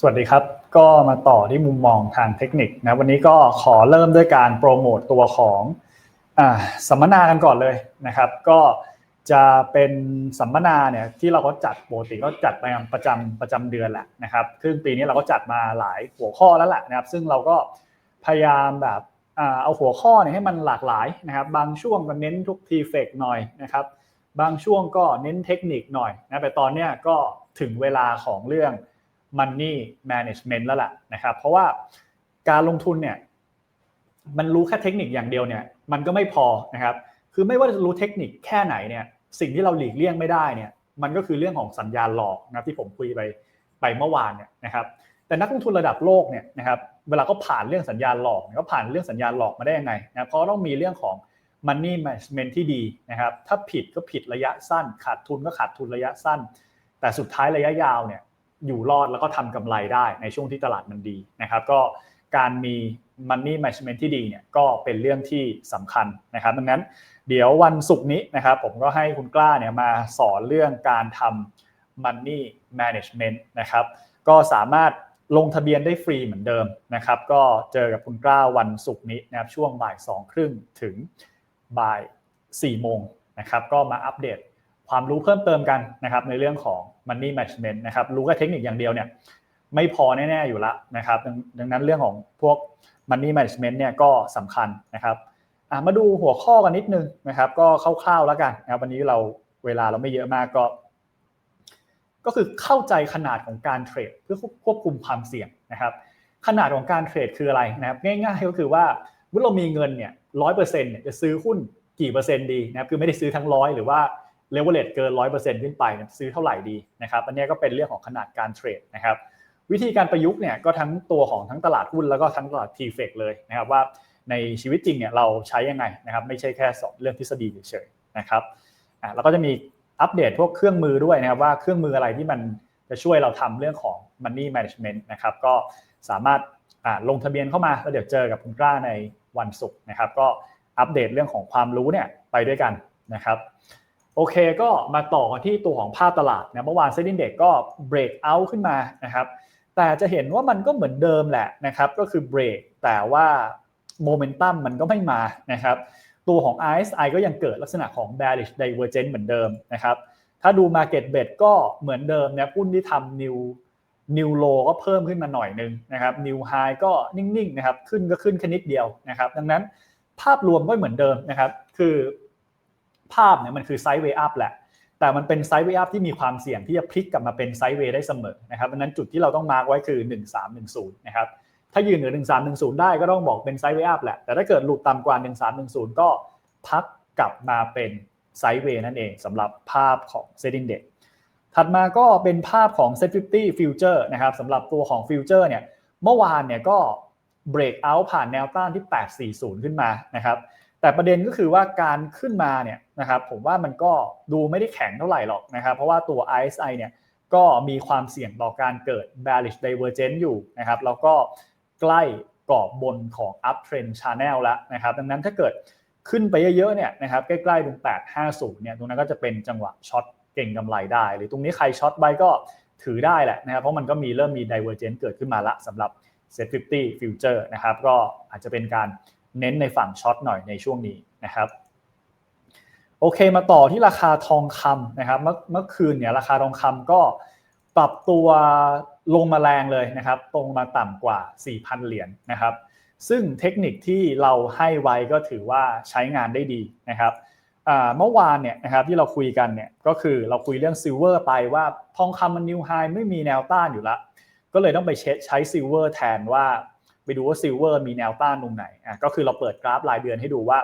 สวัสดีครับ ก็มาต่อที่มุมมองทางเทคนิคนะวันนี้ก็ขอเริ่มด้วยการโปรโมตตัวของอสัมมนากันก่อนเลยนะครับ ก็จะเป็นสัมมนาเนี่ยที่เราก็จัดปกติก็จัดประจำประจำเดือนแหละนะครับซึ่งปีนี้เราก็จัดมาหลายหัวข้อแล้วแหละนะครับ ซึ่งเราก็พยายามแบบเอาหัวข้อเนี่ยให้มันหลากหลายนะครับ บางช่วงก็เน้นทุกทีเฟกหน่อยนะครับ บางช่วงก็เน้นเทคนิคหน่อยนะแต่ตอนเนี้ยก็ถึงเวลาของเรื่อง Money Management แล้วแหละนะครับ เพราะว่าการลงทุนเนี่ยมันรู้แค่เทคนิคอย่างเดียวเนี่ยมันก็ไม่พอนะครับ คือไม่ว่าจะรู้เทคนิคแค่ไหนเนี่ยสิ่งที่เราหลีกเลี่ยงไม่ได้เนี่ยมันก็คือเรื่องของสัญญาณหลอกนะที่ผมคุยไปไปเมื่อวานเนี่ยนะครับ แต่นักลงทุนระดับโลกเนี่ยนะครับเวลาก็ผ่านเรื่องสัญญาณหลอกก็ผ่านเรื่องสัญญาณหลอกมาได้ยังไงนะเพราะต้องมีเรื่องของ Money Management ที่ดีนะครับ ถ้าผิดก็ผิดระยะสั้น ขาดทุนก็ขาดทุนระยะสั้น แต่สุดท้ายระยะยาวเนี่ย อยู่รอดแล้วก็ทำกำไรได้ในช่วงที่ตลาดมันดีนะครับ ก็การมี Money Management ที่ดีเนี่ยก็เป็นเรื่องที่สำคัญนะครับดังนั้นเดี๋ยววันศุกร์นี้นะครับ ผมก็ให้คุณกล้าเนี่ยมาสอนเรื่องการทำ Money Management นะครับ ก็สามารถลงทะเบียนได้ฟรีเหมือนเดิมนะครับ ก็เจอกับคุณกล้าวันศุกร์นี้นะครับช่วงบ่ายสองครึ่งถึงบ่าย4โมงนะครับ ก็มาอัปเดต ความรู้เพิ่มเติมกันนะครับในเรื่องของ Money Management นะครับรู้แค่เทคนิคอย่างเดียวเนี่ยไม่พอแน่ๆอยู่ละนะครับดังนั้นเรื่องของพวก Money Management เนี่ยก็สำคัญนะครับมาดูหัวข้อกันนิดนึงนะครับก็คร่าวๆแล้วกันนะครับวันนี้เราเวลาเราไม่เยอะมากก็ ก็คือเข้าใจขนาดของการเทรดเพื่อควบคุมความเสี่ยงนะครับ ขนาดของการเทรดคืออะไรนะครับง่ายๆก็คือว่าเมื่อเรามีเงินเนี่ยร้อยเปอร์เซ็นต์เนี่ยจะซื้อหุ้นกี่เปอร์เซ็นต์ดีนะครับคือไม่ได้ซื้อทั้งร้อยหรือว่า เลเวลเลตเกินร้อยเปอร์เซ็นต์ขึ้นไปซื้อเท่าไหร่ดีนะครับอันนี้ก็เป็นเรื่องของขนาดการเทรดนะครับวิธีการประยุกต์เนี่ยก็ทั้งตัวของทั้งตลาดหุ้นแล้วก็ทั้งตลาดทีเฟกเลยนะครับว่าในชีวิตจริงเนี่ยเราใช้ยังไงนะครับไม่ใช่แค่สอนเรื่องทฤษฎีเฉยๆนะครับอ่าแล้วก็จะมีอัปเดตพวกเครื่องมือด้วยนะครับว่าเครื่องมืออะไรที่มันจะช่วยเราทำเรื่องของ Money Management นะครับก็สามารถลงทะเบียนเข้ามาแล้วเดี๋ยวเจอกับคุณกล้าในวันศุกร์นะครับ ก็อัปเดตเรื่องของความรู้เนี่ยไปด้วยกันนะครับ โอเคก็มาต่อกันที่ตัวของภาพตลาดนะเมื่อวานเซ็นดิ้งเด็กก็เบรกเอาท์ขึ้นมานะครับแต่จะเห็นว่ามันก็เหมือนเดิมแหละนะครับก็คือเบรกแต่ว่าโมเมนตัมมันก็ไม่มานะครับตัวของ RSI ก็ยังเกิดลักษณะของ bearish divergence เหมือนเดิมนะครับถ้าดู market bet ก็เหมือนเดิมนะหุ้นที่ทำ new new low ก็เพิ่มขึ้นมาหน่อยนึงนะครับ new high ก็นิ่งๆนะครับขึ้นก็ขึ้นแค่นิดเดียวนะครับดังนั้นภาพรวมก็เหมือนเดิมนะครับคือ ภาพเนี่ยมันคือไซด์เวย์อัพแหละ แต่มันเป็นไซด์เวย์อัพที่มีความเสี่ยงที่จะพลิกกลับมาเป็นไซด์เวย์ได้เสมอนะครับดังนั้นจุดที่เราต้องมาร์กไว้คือ 1310นะครับถ้ายืนเหนือ1310 ได้ก็ต้องบอกเป็นไซด์เวย์อัพแหละ แต่ถ้าเกิดหลุดต่ำกว่า 1310 ก็พักกลับมาเป็นไซด์เวย์นั่นเองสำหรับภาพของเซ็นดิ้งเด็กถัดมาก็เป็นภาพของ Set 50 Future นะครับสำหรับตัวของ Future เนี่ยเมื่อวานเนี่ยก็ break out ผ่านแนวต้านที่ 840 ขึ้นมานะครับแต่ประเด็นก็คือว่าการขึ้นมาเนี่ย นะครับผมว่ามันก็ดูไม่ได้แข็งเท่าไหร่หรอกนะครับเพราะว่าตัว RSI เนี่ยก็มีความเสี่ยงต่อการเกิด bearish divergence อยู่นะครับแล้วก็ใกล้กรอบบนของ uptrend channel แล้วนะครับดังนั้นถ้าเกิดขึ้นไปเยอะๆเนี่ยนะครับใกล้ๆตรง 850 เนี่ยตรงนั้นก็จะเป็นจังหวะช็อตเก่งกำไรได้ หรือตรงนี้ใครช็อตไปก็ถือได้แหละนะครับเพราะมันก็มีเริ่มมี divergence เกิดขึ้นมาละสำหรับ Set 50 Future นะครับก็อาจจะเป็นการเน้นในฝั่งช็อตหน่อยในช่วงนี้นะครับ โอเคมาต่อที่ราคาทองคำนะครับเมื่อเมื่อคืนเนี่ยราคาทองคำก็ปรับตัวลงมาแรงเลยนะครับตรงมาต่ำกว่า 4,000 เหรียญนนะครับ ซึ่งเทคนิคที่เราให้ไว้ก็ถือว่าใช้งานได้ดีนะครับเมื่อวานเนี่ยนะครับที่เราคุยกันเนี่ยก็คือเราคุยเรื่องซิลเวอร์ไปว่าทองคำมันนิวไฮไม่มีแนวต้านอยู่ละ ก็เลยต้องไปเช็ตใช้ซิลเวอร์แทนว่า ไปดูว่าซิลเวอร์มีแนวต้านตรงไหนอะก็คือเราเปิดกราฟรายเดือนให้ดูว่า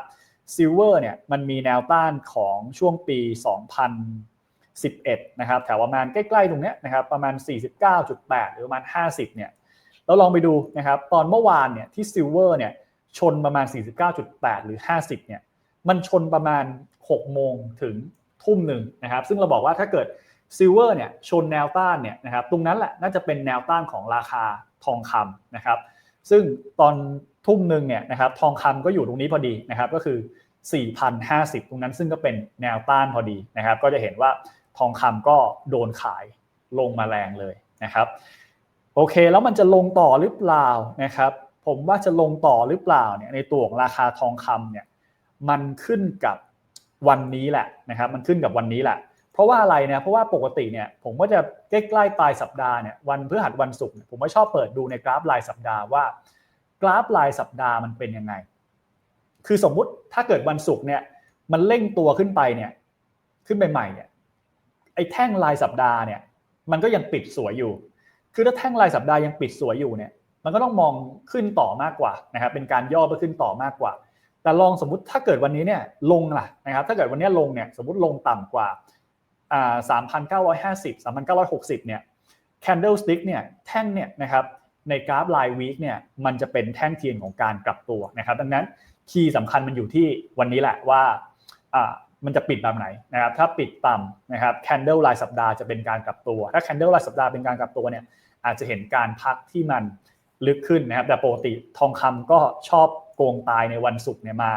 ซิลเวอร์เนี่ยมันมีแนวต้านของช่วงปี 2011 นะครับแถวประมาณใกล้ๆตรงนี้นะครับประมาณ 49.8 หรือประมาณ 50 เนี่ยเราลองไปดูนะครับตอนเมื่อวานเนี่ยที่ซิลเวอร์เนี่ยชนประมาณ 49.8 หรือ 50 เนี่ยมันชนประมาณ 6 โมงถึงทุ่มหนึ่งนะครับซึ่งเราบอกว่าถ้าเกิดซิลเวอร์เนี่ยชนแนวต้านเนี่ยนะครับตรงนั้นแหละน่าจะเป็นแนวต้านของราคาทองคำนะครับ ซึ่งตอนทุ่มหนึ่งเนี่ยนะครับทองคำก็อยู่ตรงนี้พอดีนะครับก็คือ 4,050 ตรงนั้นซึ่งก็เป็นแนวต้านพอดีนะครับ ก็จะเห็นว่าทองคำก็โดนขายลงมาแรงเลยนะครับโอเคแล้วมันจะลงต่อหรือเปล่านะครับ ผมว่าจะลงต่อหรือเปล่าเนี่ยในตัวของราคาทองคำเนี่ยมันขึ้นกับวันนี้แหละนะครับ มันขึ้นกับวันนี้แหละ เพราะว่าอะไรเนี่ยเพราะว่าปกติเนี่ยผมก็จะใกล้ๆปลายสัปดาห์เนี่ยวันพฤหัสวันศุกร์ผมก็ชอบเปิดดูในกราฟรายสัปดาห์ว่ากราฟรายสัปดาห์มันเป็นยังไง คือสมมุติถ้าเกิดวันศุกร์เนี่ยมันเร่งตัวขึ้นไปเนี่ยขึ้นไปใหม่เนี่ยไอ้แท่งรายสัปดาห์เนี่ยมันก็ยังปิดสวยอยู่ คือถ้าแท่งรายสัปดาห์ยังปิดสวยอยู่เนี่ยมันก็ต้องมองขึ้นต่อมากกว่านะครับเป็นการย่อเพื่อขึ้นต่อมากกว่า แต่ลองสมมติถ้าเกิดวันนี้เนี่ยลงล่ะนะครับถ้าเกิดวันนี้ลงเนี่ยสมมติลงต่ำกว่า อ่าสามพันเก้าร้อยห้าสิบสามพันเก้าร้อยหกสิบเนี่ย candlestick เนี่ยแท่งเนี่ยนะครับในกราฟรายวีคเนี่ยมันจะเป็นแท่งเทียนของการกลับตัวนะครับดังนั้นคีย์สำคัญมันอยู่ที่วันนี้แหละว่ามันจะปิดแบบไหนนะครับถ้าปิดต่ำนะครับ candle รายสัปดาห์จะเป็นการกลับตัว ถ้า candle รายสัปดาห์เป็นการกลับตัวเนี่ยอาจจะเห็นการพักที่มันลึกขึ้นนะครับแต่ปกติทองคำก็ชอบโกงตายในวันศุกร์เนี่ยมา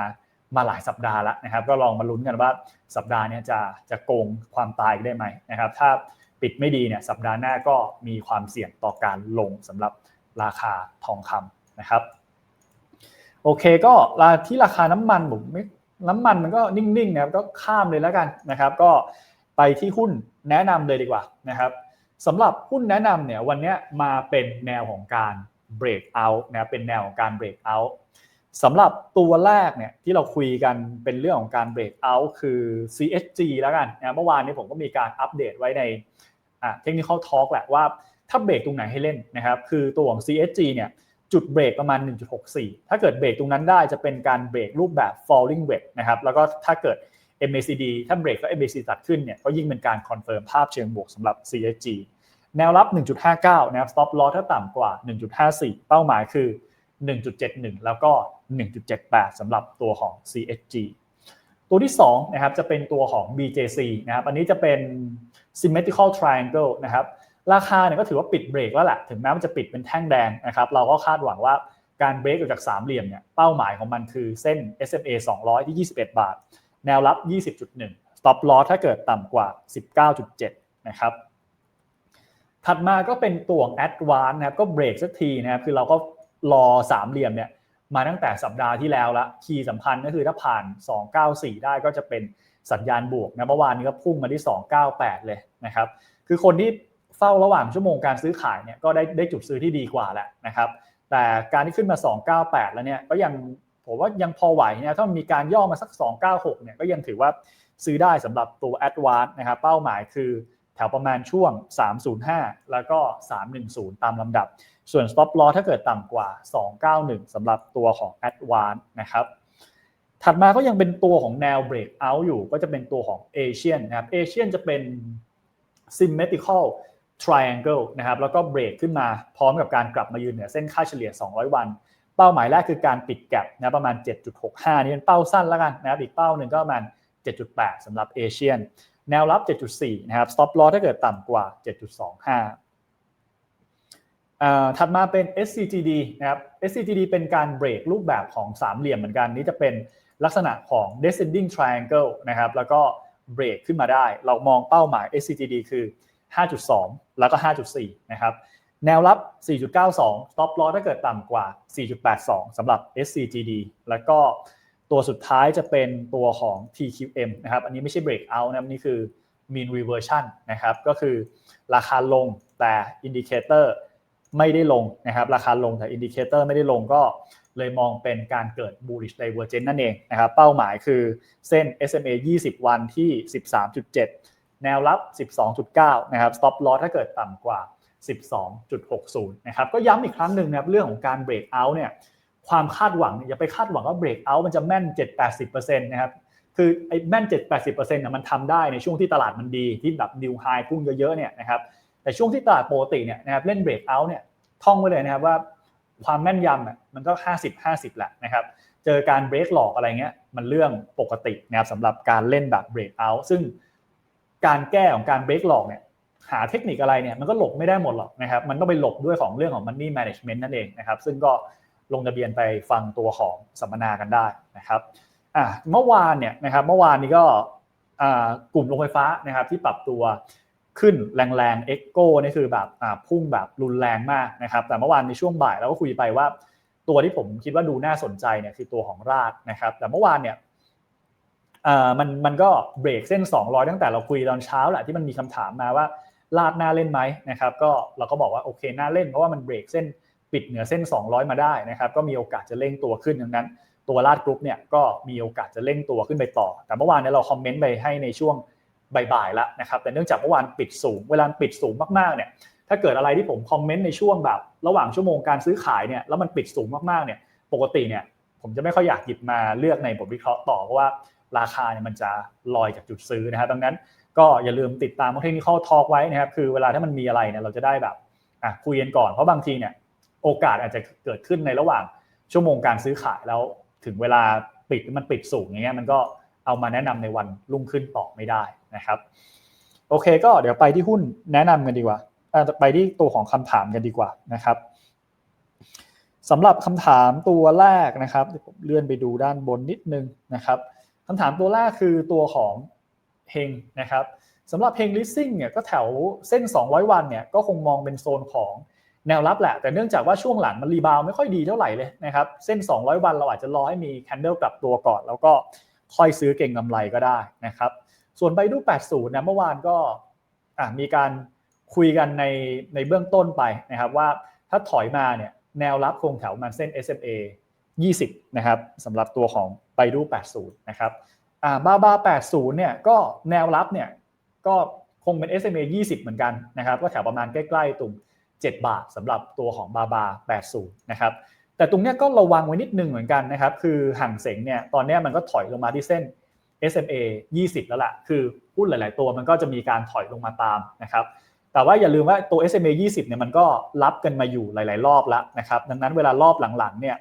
มาหลายสัปดาห์แล้วนะครับ ก็ลองมาลุ้นกันว่าสัปดาห์นี้จะจะโกงความตายได้ไหมนะครับ ถ้าปิดไม่ดีเนี่ยสัปดาห์หน้าก็มีความเสี่ยงต่อการลงสำหรับราคาทองคำนะครับ โอเคก็ที่ราคาน้ำมันผมไม่น้ำมันมันก็นิ่งๆนะครับก็ข้ามเลยแล้วกันนะครับ ก็ไปที่หุ้นแนะนำเลยดีกว่านะครับสำหรับหุ้นแนะนำเนี่ยวันนี้มาเป็นแนวของการ break out นะเป็นแนวของการ break out สำหรับตัวแรกเนี่ยที่เราคุยกันเป็นเรื่องของการ break out คือ CSG แล้วกันนะเมื่อวานนี้ผมก็มีการอัปเดตไว้ในเทคนิคอลทอล์กแหละว่าถ้าเบรกตรงไหนให้เล่นนะครับคือตัวของ CSG เนี่ยจุดเบรกประมาณ 1.64 ถ้าเกิดเบรกตรงนั้นได้จะเป็นการเบรกรูปแบบ falling wedge นะครับแล้วก็ถ้าเกิด MACD ถ้าเบรกแล้ว MACD ตัดขึ้นเนี่ยก็ยิ่งเป็นการคอนเฟิร์มภาพเชิงบวกสำหรับ CSG แนวรับ 1.59นะครับ stop loss ถ้าต่ำกว่า 1.54 เป้าหมายคือ 1.71 แล้วก็ 1.78สำหรับตัวของ CSG ตัวที่2นะครับจะเป็นตัวของ BJC นะครับอันนี้จะเป็น symmetrical triangle นะครับราคาเนี่ยก็ถือว่าปิดเบรกแล้วแหละถึงแม้มันจะปิดเป็นแท่งแดงนะครับเราก็คาดหวังว่าการเบรกออกจากสามเหลี่ยมเนี่ยเป้าหมายของมันคือเส้น SMA 200 ที่ 21 บาท แนวรับ 20.1 stop loss ถ้าเกิดต่ำกว่า 19.7 นะครับถัดมาก็เป็นตัวของ advance นะครับก็เบรกสักทีนะครับคือเราก็ รอสามเหลี่ยมเนี่ยมาตั้งแต่สัปดาห์ที่แล้วละคีย์สำคัญก็คือถ้าผ่าน 294 ได้ก็จะเป็นสัญญาณบวกนะเมื่อวานนี้ก็พุ่งมาที่ 298 เลยนะครับคือคนที่เฝ้าระหว่างชั่วโมงการซื้อขายเนี่ยก็ได้ได้จุดซื้อที่ดีกว่าแหละนะครับแต่การที่ขึ้นมา 298 แล้วเนี่ยก็ยังผมว่ายังพอไหวนี่ยถ้ามีการย่อมาสัก 296 เนี่ยก็ยังถือว่าซื้อได้สำหรับตัว Advance นะครับเป้าหมายคือ แถวประมาณช่วง 305 แล้วก็ 310 ตามลำดับ ส่วน stop loss ถ้าเกิดต่ำกว่า 291สำหรับตัวของ Advance นะครับ ถัดมาก็ยังเป็นตัวของแนว break out อยู่ ก็จะเป็นตัวของ Asian นะครับ Asian จะเป็น symmetrical triangle นะครับแล้วก็เบรกขึ้นมาพร้อมกับการกลับมายืนเหนือเส้นค่าเฉลี่ย 200 วัน เป้าหมายแรกคือการปิดแกลบนะประมาณ 7.65 นี่เป็นเป้าสั้นแล้วกันนะครับอีกเป้าหนึ่งก็ประมาณ 7.8สำหรับเอเชียน แนวรับ 7.4 นะครับ stop loss ถ้าเกิดต่ำกว่า 7.25 ถัดมาเป็น SCGD นะครับ SCGD เป็นการเบรกรูปแบบของสามเหลี่ยมเหมือนกัน นี่จะเป็นลักษณะของ descending triangle นะครับ แล้วก็เบรกขึ้นมาได้ เรามองเป้าหมาย SCGD คือ 5.2 แล้วก็ 5.4 นะครับ แนวรับ 4.92 stop loss ถ้าเกิดต่ำกว่า 4.82 สำหรับ SCGD แล้วก็ ตัวสุดท้ายจะเป็นตัวของ TQM นะครับ อันนี้ไม่ใช่ breakout นะนี่คือ mean reversion นะครับ ก็คือราคาลงแต่ indicator ไม่ได้ลงนะครับ ราคาลงแต่ indicator ไม่ได้ลงก็เลยมองเป็นการเกิด bullish divergence นั่นเองนะครับ เป้าหมายคือเส้น SMA 20 วันที่ 13.7 แนวรับ 12.9 นะครับ stop loss ถ้าเกิดต่ำกว่า 12.60 นะครับ ก็ย้ำอีกครั้งหนึ่งนะครับเรื่องของการ break out เนี่ย ความคาดหวังอย่าไปคาดหวังว่า break out มันจะแม่น 7-80%นะครับคือไอ้แม่น 7 8 0เนี่ยมันทำได้ในช่วงที่ตลาดมันดีที่แบบ new high พุ่งเยอะๆเนี่ยนะครับแต่ช่วงที่ตลาดปกติเนี่ยนะครับเล่น break out เนี่ยท่องไว้เลยนะครับว่าความแม่นยำอะมันก็ 50-50แหละนะครับเจอการ break หลอกอะไรเงี้ยมันเรื่องปกตินะครับสำหรับการเล่นแบบ break out ซึ่งการแก้ของการ break หลอกเนี่ยหาเทคนิคอะไรเนี่ยมันก็หลบไม่ได้หมดหรอกนะครับมันต้องไปหลบด้วยของเรื่องของ money management นั่นเองนะครับซึ่งก็ ลงทะเบียนไปฟังตัวของสัมมนากันได้นะครับอ่าเมื่อวานเนี่ยนะครับเมื่อวานนี้ก็กลุ่มโรงไฟฟ้านะครับที่ปรับตัวขึ้นแรงๆเอ็กโก้นี่คือแบบพุ่งแบบรุนแรงมากนะครับ แต่เมื่อวานในช่วงบ่ายเราก็คุยไปว่า ตัวที่ผมคิดว่าดูน่าสนใจเนี่ยคือตัวของรากนะครับ แต่เมื่อวานเนี่ยมันมันก็เบรกเส้น 200 ตั้งแต่เราคุยตอนเช้าแหละที่มันมีคำถามมาว่าลาดหน้าเล่นไหมนะครับ ก็เราก็บอกว่าโอเคน่าเล่นเพราะว่ามันเบรกเส้น ปิดเหนือเส้น 200 มาได้นะครับก็มีโอกาสจะเร่งตัวขึ้นดังนั้น ตัวลาดกรุ๊ปเนี่ยก็มีโอกาสจะเร่งตัวขึ้นไปต่อ แต่เมื่อวานเนี่ยเราคอมเมนต์ไปให้ในช่วงบ่ายๆแล้วนะครับแต่เนื่องจากเมื่อวานปิดสูง เวลาปิดสูงมากๆเนี่ยถ้าเกิดอะไรที่ผมคอมเมนต์ในช่วงแบบ ระหว่างชั่วโมงการซื้อขายเนี่ยแล้วมันปิดสูงมากๆเนี่ยปกติเนี่ยผมจะไม่ค่อยอยากหยิบมาเลือกในบทวิเคราะห์ต่อเพราะว่าราคาเนี่ยมันจะลอยจากจุดซื้อนะครับดังนั้นก็อย่าลืมติดตามเทคนิคทอล์กไว้นะครับคือเวลาถ้ามันมีอะไรเนี่ยเราจะได้แบบอะคุยกันก่อนเพราะบางทีเนี่ย โอกาสอาจจะเกิดขึ้นในระหว่างชั่วโมงการซื้อขายแล้วถึงเวลาปิดมันปิดสูงอย่างเงี้ยมันก็เอามาแนะนำในวันรุ่งขึ้นต่อไม่ได้นะครับ โอเคก็เดี๋ยวไปที่หุ้นแนะนำกันดีกว่าไปที่ตัวของคำถามกันดีกว่านะครับสำหรับคำถามตัวแรกนะครับผมเลื่อนไปดูด้านบนนิดนึงนะครับคำถามตัวแรกคือตัวของเฮงนะครับสำหรับเฮงลิสซิ่งเนี่ยก็แถวเส้น 200 วันเนี่ยก็คงมองเป็นโซนของ แนวรับแหละ แต่เนื่องจากว่าช่วงหลังมันรีบาวไม่ค่อยดีเท่าไหร่เลยนะครับ เส้น 200 วันเราอาจจะรอให้มีแคนเดิลกลับตัวก่อน แล้วก็ค่อยซื้อเก่งกำไรก็ได้นะครับ ส่วนไบดู 80นะเมื่อวานก็มีการคุยกันในในเบื้องต้นไปนะครับว่าถ้าถอยมาเนี่ยแนวรับคงแถวมันเส้น SMA 20 นะครับสำหรับตัวของไบดู 80 นะครับบาบา80 เนี่ยก็แนวรับเนี่ยก็คงเป็น SMA 20 เหมือนกันนะครับก็แถวประมาณใกล้ ๆตรง 7 บาทสำหรับตัวของบาบา80นะครับแต่ตรงนี้ก็ระวังไว้นิดนึงเหมือนกันนะครับคือห่างเสงเนี่ยตอนนี้มันก็ถอยลงมาที่เส้น SMA 20 แล้วล่ะคือหุ้นหลาย ๆ ตัวมันก็จะมีการถอยลงมาตามนะครับแต่ว่าอย่าลืมว่าตัว SMA 20 เนี่ยมันก็รับกันมาอยู่หลาย ๆ รอบแล้วนะครับดังนั้นเวลารอบหลัง ๆ เนี่ย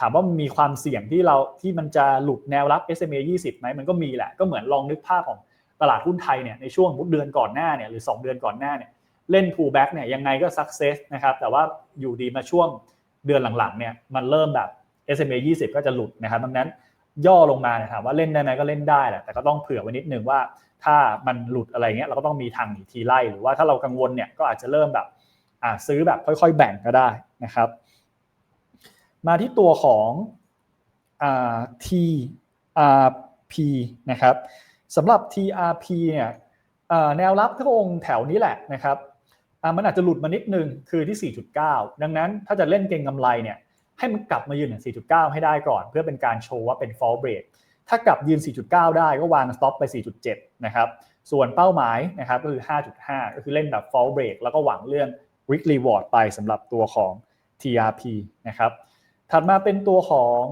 ถามว่ามีความเสี่ยงที่เราที่มันจะหลุดแนวรับ SMA 20ไหมมันก็มีแหละก็เหมือนลองนึกภาพของตลาดหุ้นไทยเนี่ยในช่วงเดือนก่อนหน้าเนี่ยหรือ 2 เดือนก่อนหน้าเนี่ย เล่น pullback เนี่ยยังไงก็ success นะครับแต่ว่าอยู่ดีมาช่วงเดือนหลังๆเนี่ยมันเริ่มแบบ SMA 20 ก็จะหลุดนะครับดังนั้นย่อลงมาเนี่ยถามว่าเล่นได้ไหมก็เล่นได้แหละแต่ก็ต้องเผื่อไว้นิดนึงว่าถ้ามันหลุดอะไรเงี้ยเราก็ต้องมีทางหนีทีไล่หรือว่าถ้าเรากังวลเนี่ยก็อาจจะเริ่มแบบอ่าซื้อแบบค่อย ๆ แบ่งก็ได้นะครับ มาที่ตัวของอ่า TRP นะครับสำหรับ TRP เนี่ยแนวรับก็องแถวนี้แหละนะครับ มันอาจจะหลุดมานิดนึงคือที่ 4.9 ดังนั้นถ้าจะเล่นเก็งกำไรเนี่ยให้มันกลับมายืนที่4.9 ให้ได้ก่อน เพื่อเป็นการโชว์ว่าเป็น fall break ถ้ากลับยืน 4.9 ได้ก็วาง stop ไป 4.7 นะครับส่วนเป้าหมายนะครับก็คือ 5.5 ก็คือเล่นแบบ fall break แล้วก็หวังเรื่อง risk reward ไปสำหรับตัวของ TRP นะครับถัดมาเป็นตัวของ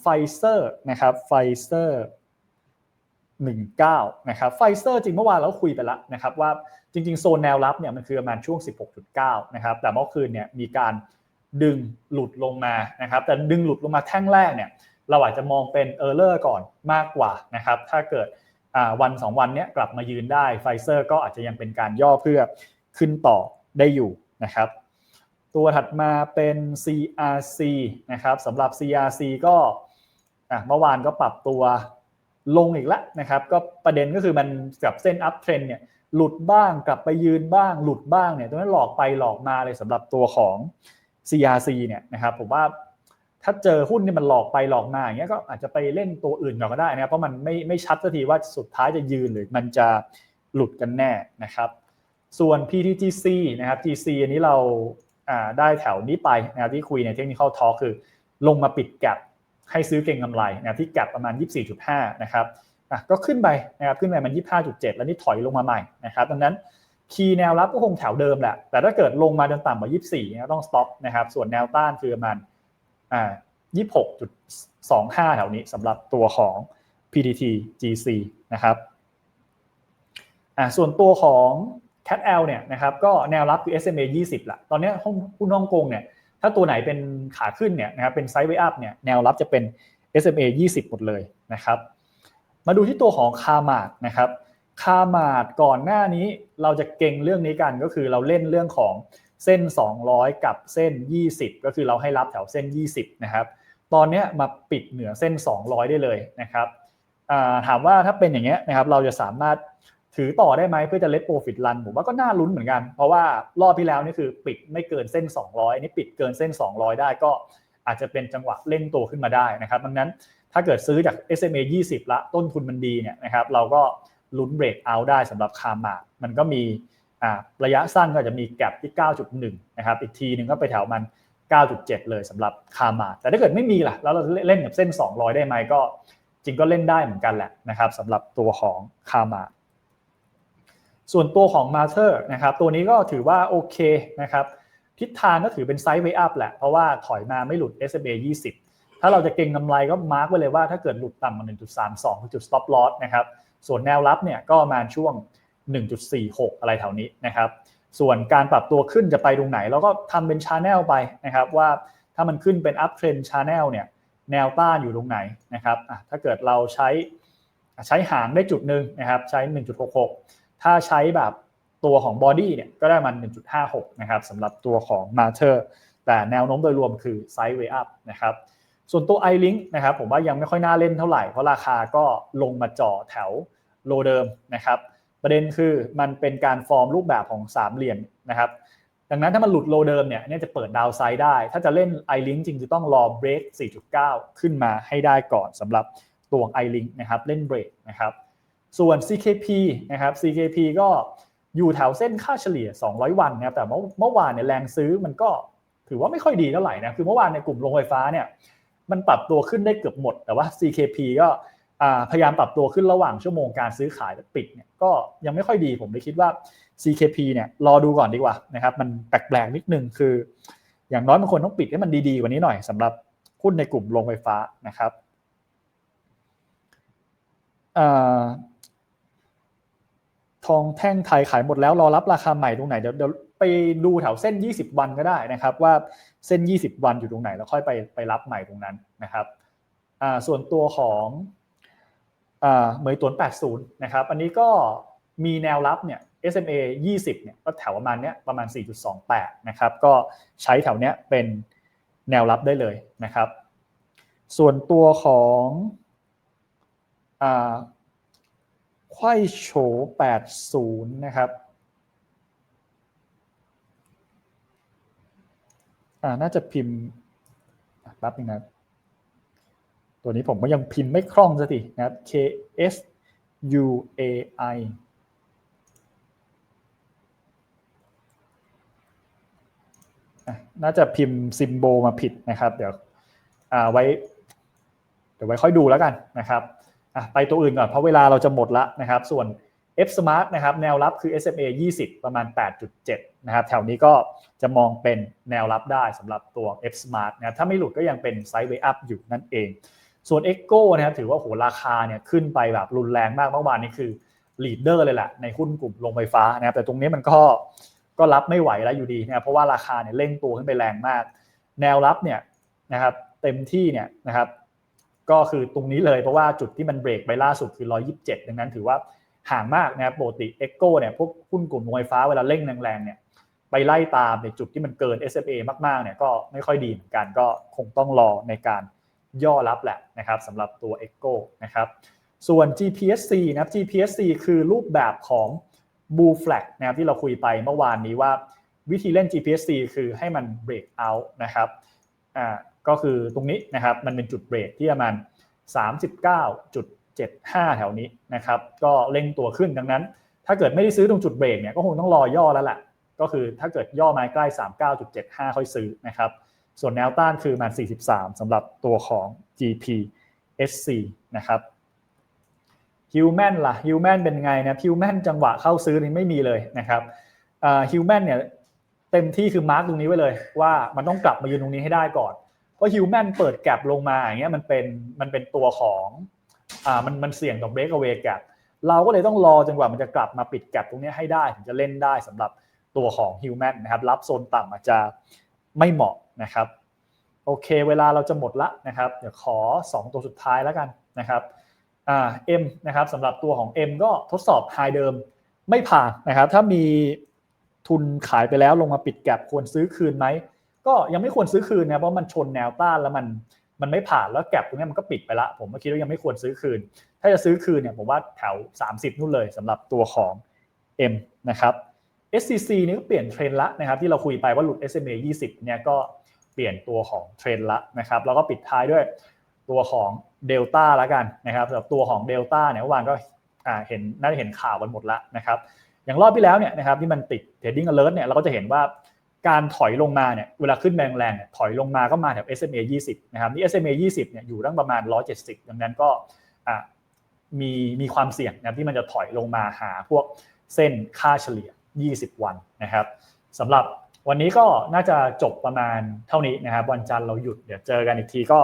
ไฟเซอร์นะครับไฟเซอร์ 19นะครับไฟเซอร์จริงเมื่อวานเราคุยไปแล้วนะครับว่าจริงๆ โซนแนวรับเนี่ยมันคือประมาณช่วง 16.9นะครับแต่เมื่อคืนเนี่ยมีการดึงหลุดลงมานะครับแต่ดึงหลุดลงมาแท่งแรกเนี่ยเราอาจจะมองเป็นเออร์เลอร์ก่อนมากกว่านะครับถ้าเกิดวัน 2 วันนี้กลับมายืนได้ไฟเซอร์ก็อาจจะยังเป็นการย่อเพื่อขึ้นต่อได้อยู่นะครับตัวถัดมาเป็น CRC นะครับสำหรับ CRC ก็เมื่อวานก็ปรับตัว ลงอีกแล้วนะครับ ก็ประเด็นก็คือมันกับเส้นอัพเทรนเนี่ยหลุดบ้างกลับไปยืนบ้าง หลุดบ้างเนี่ยตรงนั้นหลอกไปหลอกมาเลยสำหรับตัวของ CRC เนี่ยนะครับผมว่าถ้าเจอหุ้นที่มันหลอกไปหลอกมาอย่างเงี้ยก็อาจจะไปเล่นตัวอื่นก่อนก็ได้นะครับเพราะมันไม่ไม่ชัดสักทีว่าสุดท้ายจะยืนหรือมันจะหลุดกันแน่นะครับ ส่วน PTGC นะครับ GC อันนี้เราได้แถวนี้ไปนะครับที่คุยในเทคนิคอลทอคือลงมาปิดแกลบ ให้ซื้อเก่งกำไรนะที่กลบประมาณ 24.5 นะครับก็ขึ้นไปนะครับขึ้นไปมัน 25.7 แล้วนี่ถอยลงมาใหม่นะครับดังนั้นคีย์แนวรับก็คงแถวเดิมแหละ แต่ถ้าเกิดลงมาจนต่ำกว่า 24นะต้องสต็อปนะครับ ส่วนแนวต้านคือประมาณอ่า26.25 แถวนี้สำหรับตัวของ PTT GC นะครับอ่าส่วนตัวของ Cat L เนี่ยนะครับก็แนวรับคือ SMA 20ละตอนนี้หุ้นฮ่องกงเนี่ย ถ้าตัวไหนเป็นขาขึ้นเนี่ยนะครับเป็นไซด์เวอัพเนี่ยแนวรับจะเป็น SMA 20 หมดเลยนะครับ มาดูที่ตัวของคามาดนะครับคามาดก่อนหน้านี้เราจะเก่งเรื่องนี้กันก็คือเราเล่นเรื่องของเส้น 200 กับเส้น 20 ก็คือเราให้รับแถวเส้น 20 นะครับ ตอนนี้มาปิดเหนือเส้น 200 ได้เลยนะครับถามว่าถ้าเป็นอย่างเงี้ยนะครับเราจะสามารถ ถือต่อได้ไหมเพื่อจะเล t โปรฟิตรันผมว่าก็น่าลุ้นเหมือนกัน เพราะว่ารอบที่แล้วนี่คือปิดไม่เกินเส้น 200 อันนี้ปิดเกินเส้น 200 ได้ก็อาจจะเป็นจังหวะเล่นตัวขึ้นมาได้นะครับดังนั้นถ้าเกิดซื้อจาก SMA 20 ละต้นทุนมันดีเนี่ยนะครับเราก็ลุ้นเบรกเอาได้สำหรับคาร์มามันก็มีระยะสั้นก็จะมีแกลบที่ 9.1 นะครับ อีกทีหนึ่งก็ไปแถวมัน 9.7 เลยสำหรับคาร์มาแต่ถ้าเกิดไม่มีล่ะ แล้วเราเล่นกับเส้น 200 ได้ไหมก็จริงก็เล่นได้เหมือนกันแหละนะครับสำหรับตัวของคาร์มา ส่วนตัวของมาเธอร์นะครับตัวนี้ก็ถือว่าโอเคนะครับทิศทางก็ถือเป็นไซด์เวอัพแหละ เพราะว่าถอยมาไม่หลุด SMA 20 ถ้าเราจะเก็งกำไรก็มาร์กไว้เลยว่าถ้าเกิดหลุดต่ำกว่า1.32คือจุด stop loss นะครับส่วนแนวรับเนี่ยก็มาช่วง 1.46 อะไรแถวนี้นะครับส่วนการปรับตัวขึ้นจะไปตรงไหน เราก็ทำเป็นชาแนลไปนะครับว่าถ้ามันขึ้นเป็น up trend channel เนี่ยแนวต้านอยู่ตรงไหนนะครับถ้าเกิดเราใช้ใช้หางได้จุดหนึ่งนะครับใช้ 1.66 ถ้าใช้แบบตัวของบอดี้เนี่ยก็ได้มัน 1.56 นะครับสำหรับตัวของ m a t e r แต่แนวโน้มโดยรวมคือ Sideway up นะครับส่วนตัว iLink นะครับผมว่ายังไม่ค่อยน่าเล่นเท่าไหร่เพราะราคาก็ลงมาจ่อแถวโลเดิมนะครับประเด็นคือมันเป็นการฟอร์มรูปแบบของสามเหลี่ยมนะครับดังนั้นถ้ามันหลุดโลเดิมเนี่ยนี่จะเปิดดาวไซด์ได้ ถ้าจะเล่น iLink จริงจะต้องรอเบรก4.9 ขึ้นมาให้ได้ก่อนสำหรับตัว iLink นะครับเล่นเบรกนะครับ ส่วน CKP นะครับ CKP ก็อยู่แถวเส้นค่าเฉลี่ย 200 วันนะครับแต่เมื่อวานเนี่ยแรงซื้อมันก็ถือว่าไม่ค่อยดีเท่าไหร่นะคือเมื่อวานในกลุ่มโรงไฟฟ้าเนี่ยมันปรับตัวขึ้นได้เกือบหมด แต่ว่า CKP ก็พยายามปรับตัวขึ้นระหว่างชั่วโมงการซื้อขายปิดเนี่ยก็ยังไม่ค่อยดีผมเลยคิดว่า CKP เนี่ยรอดูก่อนดีกว่านะครับมันแปลกๆนิดนึงคือ อย่างน้อยบางคนต้องปิดให้มันดีๆกว่านี้หน่อยสำหรับหุ้นในกลุ่มโรงไฟฟ้านะครับ องแท่งไทยขายหมดแล้วรอรับราคาใหม่ตรงไหนเดี๋ยวเดี๋ยวไปดูแถวเส้น 20 วันก็ได้นะครับ ว่าเส้น 20 วันอยู่ตรงไหนแล้วค่อยไปไปรับใหม่ตรงนั้นนะครับส่วนตัวของเหมยตวน 80 นะครับ อันนี้ก็มีแนวรับเนี่ย SMA 20 เนี่ยก็แถวประมาณเนี้ยประมาณ 4.28 นะครับ ก็ใช้แถวเนี้ยเป็นแนวรับได้เลยนะครับ ส่วนตัวของ ไข่โฉ80 นะครับอ่าน่าจะพิมพ์แป๊บนึงนะตัวนี้ผมก็ยังพิมพ์ไม่คล่องสักทีนะครับ K S U A I น่าจะพิมพ์ซิมโบมาผิดนะครับ เดี๋ยวไว้ เดี๋ยวไว้ค่อยดูแล้วกันนะครับ ไปตัวอื่นก่อนเพราะเวลาเราจะหมดละนะครับส่วน F Smart นะครับแนวรับคือ SMA 20 ประมาณ 8.7 นะครับแถวนี้ก็จะมองเป็นแนวรับได้สำหรับตัว F Smart นะถ้าไม่หลุดก็ยังเป็นไซด์เวย์อัพอยู่นั่นเอง ส่วน Echo นะครับถือว่าโหราคาเนี่ยขึ้นไปแบบรุนแรงมากเมื่อวานนี้คือลีดเดอร์เลยแหละในหุ้นกลุ่มโรงไฟฟ้านะครับแต่ตรงนี้มันก็ก็รับไม่ไหวแล้วอยู่ดีนะครับเพราะว่าราคาเนี่ยเร่งตัวขึ้นไปแรงมาก แนวรับเนี่ยนะครับเต็มที่เนี่ยนะครับ ก็คือตรงนี้เลยเพราะว่าจุดที่มันเบรกไปล่าสุดคือ 127 ดังนั้นถือว่าห่างมากนะครับปกติ e โก้เนี่ยพวกหุ้นกลุ่มไฟฟ้าเวลาเร่งแรงๆเนี่ยไปไล่ตามในจุดที่มันเกิน SMA มากๆเนี่ยก็ไม่ค่อยดีเหมือนกันก็คงต้องรอในการย่อรับแหละนะครับสำหรับตัว e c o นะครับส่วน GPSC นะครับ GPSC คือรูปแบบของ Blue Flag นะครับที่เราคุยไปเมื่อวานนี้ว่าวิธีเล่น GPSC คือให้มัน break out นะครับอ่า ก็คือตรงนี้นะครับมันเป็นจุดเบรกที่ประมาณ 39.75 แถวนี้นะครับก็เร่งตัวขึ้นดังนั้น ถ้าเกิดไม่ได้ซื้อตรงจุดเบรกเนี่ยก็คงต้องรอย่อแล้วแหละก็คือถ้าเกิดย่อมาใกล้ 39.75 ค่อยซื้อนะครับส่วนแนวต้านคือมา 43สำหรับตัวของ GPSC นะครับฮิวแมนล่ะฮิวแมนเป็นไงนะฮิวแมนจังหวะเข้าซื้อนี่ไม่มีเลยนะครับฮิวแมนเนี่ยเต็มที่คือมาร์กตรงนี้ไว้เลยว่ามันต้องกลับมายืนตรงนี้ให้ได้ก่อน พราะฮิวแมนเปิดแกลบลงมาอย่างเงี้ยมันเป็นมันเป็นตัวของอ่ามันมันเสี่ยงต่อเบรกเอาเวแกลบเราก็เลยต้องรอจนกว่ามันจะกลับมาปิดแกลบตรงนี้ให้ได้ถึงจะเล่นได้สำหรับตัวของฮิวแมนนะครับรับโซนต่ำอาจจะไม่เหมาะนะครับโอเคเวลาเราจะหมดละนะครับเดี๋ยวขอ 2 ตัวสุดท้ายแล้วกันนะครับอ่าเอ็มนะครับสำหรับตัวของ M ก็ทดสอบไฮเดิมไม่ผ่านนะครับถ้ามีทุนขายไปแล้วลงมาปิดแกลบควรซื้อคืนไหม ก็ยังไม่ควรซื้อคืนนะเพราะมันชนแนวต้านแล้วมันมันไม่ผ่านแล้วแก็บตรงนี้มันก็ปิดไปละผมก็คิดว่ายังไม่ควรซื้อคืน ถ้าจะซื้อคืนเนี่ยผมว่าแถว 30 นู่นเลยสำหรับตัวของ M นะครับ SCC นี่ก็เปลี่ยนเทรนละนะครับที่เราคุยไปว่าหลุด SMA 20 เนี่ยก็เปลี่ยนตัวของเทรนละนะครับแล้วก็ปิดท้ายด้วยตัวของ Delta ละกันนะครับสำหรับตัวของ Delta เนี่ยเมื่อวานก็อ่าเห็นน่าจะเห็นข่าวกันหมดละนะครับอย่างรอบที่แล้วเนี่ยนะครับที่มันติด trading alert เนี่ยเราก็จะเห็นว่า การถอยลงมาเนี่ยเวลาขึ้นแรงแรงๆเนี่ยถอยลงมาก็มาแถว SMA 20 นะครับนี่ SMA 20 เนี่ยอยู่ตั้งประมาณ 170 ดังนั้นก็มีมีความเสี่ยงนะครับที่มันจะถอยลงมาหาพวกเส้นค่าเฉลี่ย 20 วันนะครับสำหรับวันนี้ก็น่าจะจบประมาณเท่านี้นะครับ วันจันทร์เราหยุดเดี๋ยวเจอกันอีกทีก็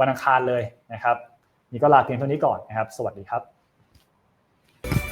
วันอังคารเลยนะครับนี่ก็ลาเพียงเท่านี้ก่อนนะครับ สวัสดีครับ